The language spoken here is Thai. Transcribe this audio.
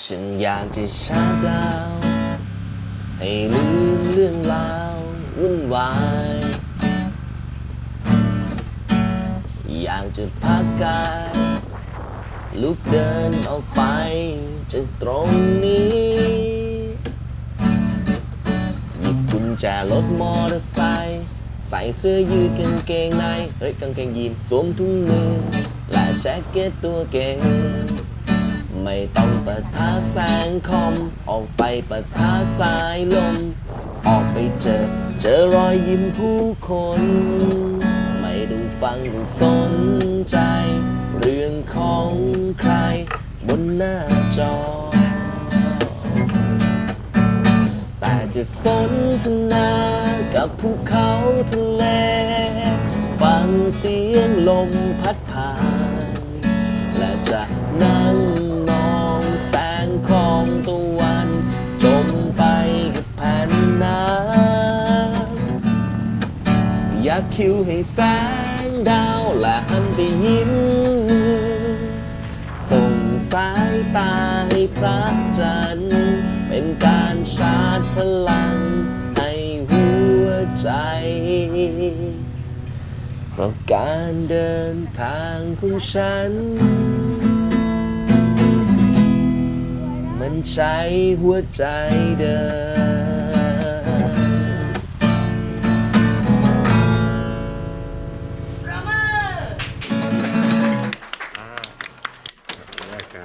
ฉันอยากจะชาดาว ให้ลืมเรื่องราววุ่นวาย อยากจะพักกาย ลุกเดินออกไปจากตรงนี้หยิบกุญแจรถมอเตอร์ไซค์ใส่เสื้อยืดกางเกงใน เฮ้ย กางเกงยีนสวมถุงมือและแจ็คเก็ตตัวเก่ง ไม่ต้องปิดท้าแสงคอม ออกไปปิดท้าสายลม ออกไปเจอ เจอรอยยิ้มผู้คน ไม่ต้องฟังสนใจ เรื่องของใคร บนหน้าจอ แต่จะสนทนากับภูเขาทะเล ฟังเสียงลมพัดผ่าน และจะนั่ง กคิวให้แสงดาวและหันไปยิ้ม ส่งสายตาให้พระจันทร์เป็นการชาร์จพลังให้หัวใจ เพราะการเดินทางของฉัน มันใช้หัวใจเดิน